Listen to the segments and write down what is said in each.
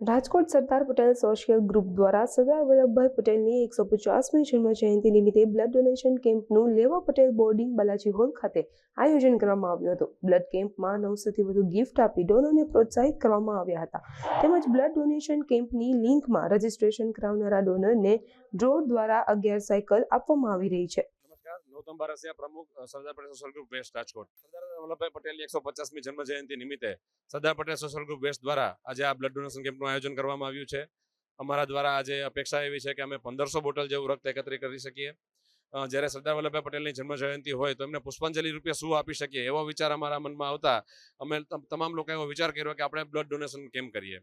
Rajkot Sardar Patel social group દ્વારા સરદાર વલ્લભભાઈ પટેલની એકસો પચાસમી જન્મ જયંતિ નિમિત્તે બ્લડ ડોનેશન કેમ્પનું લેવા પટેલ બોર્ડિંગ બાલાજી હોલ ખાતે આયોજન કરવામાં આવ્યું હતું. બ્લડ કેમ્પમાં નવસોથી વધુ ગિફ્ટ આપી ડોનરને પ્રોત્સાહિત કરવામાં આવ્યા હતા. તેમજ બ્લડ ડોનેશન કેમ્પની લિંકમાં રજીસ્ટ્રેશન કરાવનારા ડોનરને ડ્રો દ્વારા અગિયાર સાયકલ આપવામાં આવી રહી છે. ગૌતમ બારસિયા પ્રમુખ Sardar Patel social group west Rajkot. Sardar Vallabhbhai પટેલની એકસો પચાસમી જન્મ જયંતિ નિમિત્તે Sardar Patel social group west દ્વારા આજે આ બ્લડ ડોનેશન કેમ્પનું આયોજન કરવામાં આવ્યું છે. અમારા દ્વારા આજે અપેક્ષા એવી છે કે અમે પંદરસો બોટલ જેવું રક્ત એકત્રિત કરી શકીએ. જ્યારે સરદાર વલ્લભભાઈ પટેલની જન્મ જયંતિ હોય તો એમને પુષ્પાંજલિ રૂપે શું આપી શકીએ એવો વિચાર અમારા મનમાં આવતા અમે તમામ લોકો એવો વિચાર કર્યો કે આપણે બ્લડ ડોનેશન કેમ્પ કરીએ.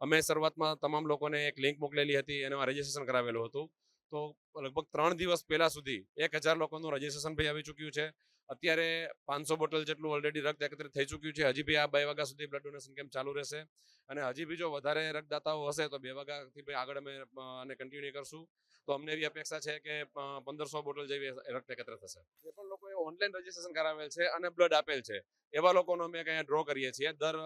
અમે શરૂઆતમાં તમામ લોકોને એક લિંક મોકલેલી હતી, એનું રજીસ્ટ્રેશન કરાવેલું હતું. તો લગભગ ત્રણ દિવસ પહેલા સુધી એક હજાર લોકોનું રજીસ્ટ્રેશન ભાઈ આવી ચૂક્યું છે. અત્યારે પાંચસો બોટલ જેટલું ઓલરેડી રક્ત એકત્રિત થઈ ચૂક્યું છે. હજી બી આ બે વાગ્યા સુધી બ્લડ ડોનેશન કેમ્પ ચાલુ રહેશે. અને હજી બી જો વધારે રક્તદાતાઓ હશે તો બે વાગ્યાથી ભાઈ આગળ અમે અને કન્ટિન્યુ કરશું. તો અમને એવી અપેક્ષા છે કે પંદરસો બોટલ જેવી રક્ત એકત્ર થશે. જે પણ લોકોએ ઓનલાઈન રજીસ્ટ્રેશન કરાવેલ છે અને બ્લડ આપેલ છે એવા લોકોનો અમે અહીંયા ડ્રો કરીએ છીએ. દર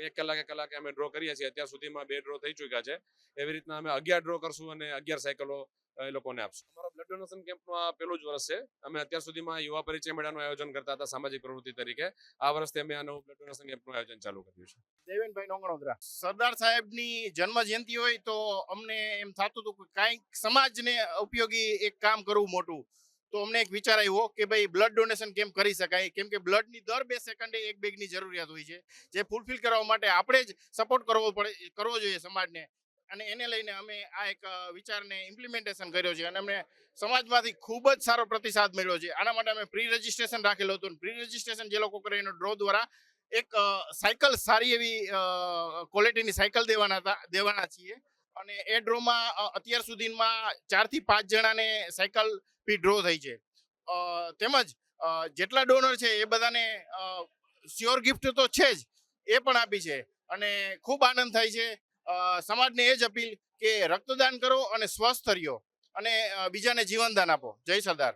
એક કલાકે કલાકે અમે ડ્રો કરીએ છીએ. અત્યાર સુધીમાં બે ડ્રો થઈ ચૂક્યા છે. એવી રીતના અમે અગિયાર ડ્રો કરશું અને અગિયાર સાયકલો એ લોકોને આપશું. અમારો બ્લડ ડોનેશન કેમ્પનું આ પહેલું જ વર્ષ છે. અમે અત્યાર સુધીમાં યુવા પરિચય મેળાનું આયોજન કરતા હતા સામાજિક પ્રવૃત્તિ તરીકે. આ વર્ષથી અમે આ નવું બ્લડ ડોનેશન કેમ્પનું આયોજન ચાલુ કર્યું છે. દેવેનભાઈ નોંગણોદરા. સરદાર સાહેબની જન્મ જયંતિ હોય તો અમને એમ થતું હતું કે કાંઈક સમાજને ઉપયોગી એક કામ કરવું મોટું. તો અમને એક વિચાર આવ્યો કે ભાઈ બ્લડ ડોનેશન કેમ કરી શકાય? કેમ કે બ્લડની દર બે સેકન્ડે એક બેગની જરૂરિયાત હોય છે, જે ફૂલફિલ કરવા માટે આપણે જ સપોર્ટ કરવો પડે, કરવો જોઈએ સમાજને. અને એને લઈને અમે આ એક વિચારને ઇમ્પ્લિમેન્ટેશન કર્યો છે અને અમને સમાજમાંથી ખૂબ જ સારો પ્રતિસાદ મળ્યો છે. આના માટે અમે પ્રી રજિસ્ટ્રેશન રાખેલું હતું પ્રી રજિસ્ટ્રેશન જે લોકો કરે એનો ડ્રો દ્વારા એક સાયકલ સારી એવી ક્વોલિટીની સાયકલ દેવાના દેવાના છીએ. અને એ ડ્રોમાં અત્યાર સુધીમાં ચારથી પાંચ જણાને સાયકલ બી ડ્રો થઈ છે. તેમજ જેટલા ડોનર છે એ બધાને સ્યોર ગિફ્ટ તો છે જ, એ પણ આપી છે. અને ખૂબ આનંદ થાય છે. સમાજને એ જ અપીલ કે રક્તદાન કરો અને સ્વસ્થ રહ્યો. અને બીજાને જીવનદાન આપો. જય સરદાર.